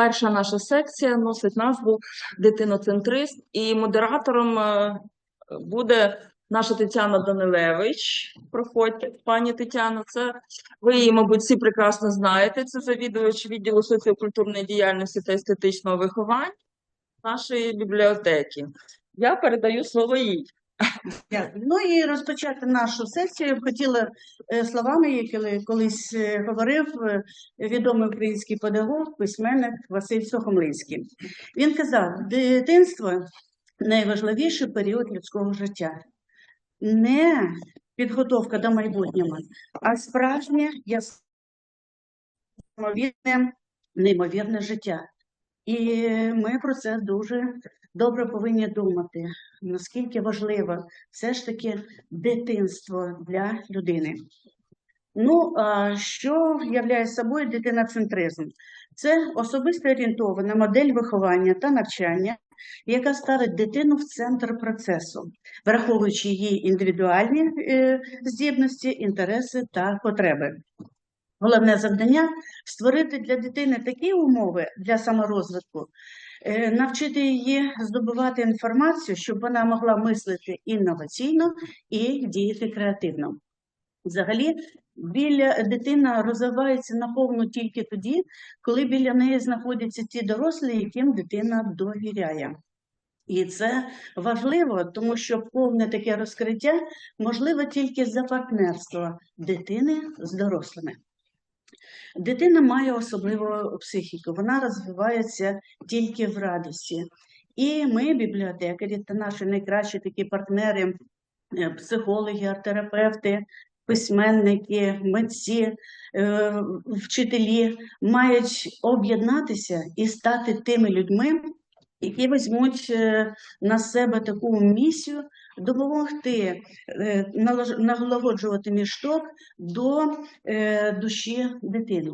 перша наша секція носить назву Дитиноцентрист, і модератором е, буде наша Тетяна Данилевич. Проходьте, пані Тетяно. Це ви її, мабуть, всі прекрасно знаєте. Це завідувач відділу соціокультурної діяльності та естетичного виховання нашої бібліотеки. Я передаю слово їй. Ну і розпочати нашу сесію б хотіла е, словами, які колись е, говорив е, відомий український педагог, письменник Василь Сухомлинський. Він казав, дитинство найважливіший період людського життя. Не підготовка до майбутнього, а справжнє ясновідне, неймовірне життя. І ми про це дуже добре повинні думати, наскільки важливо все ж таки дитинство для людини. Ну, а що являє собою дитиноцентризм? Це особисто орієнтована модель виховання та навчання, яка ставить дитину в центр процесу, враховуючи її індивідуальні е, здібності, інтереси та потреби. Головне завдання створити для дитини такі умови для саморозвитку, е, навчити її здобувати інформацію, щоб вона могла мислити інноваційно і діяти креативно. Взагалі, біля дитина розвивається наповну тільки тоді, коли біля неї знаходяться ті дорослі, яким дитина довіряє. І це важливо, тому що повне таке розкриття можливо тільки за партнерство дитини з дорослими. Дитина має особливу психіку, вона розвивається тільки в радості. І ми, бібліотекарі та наші найкращі такі партнери, е, психологи, арт-терапевти, письменники, митці, е, вчителі мають об'єднатися і стати тими людьми, які візьмуть е, на себе таку місію допомогти е, налагоджувати мішток до е, душі дитини.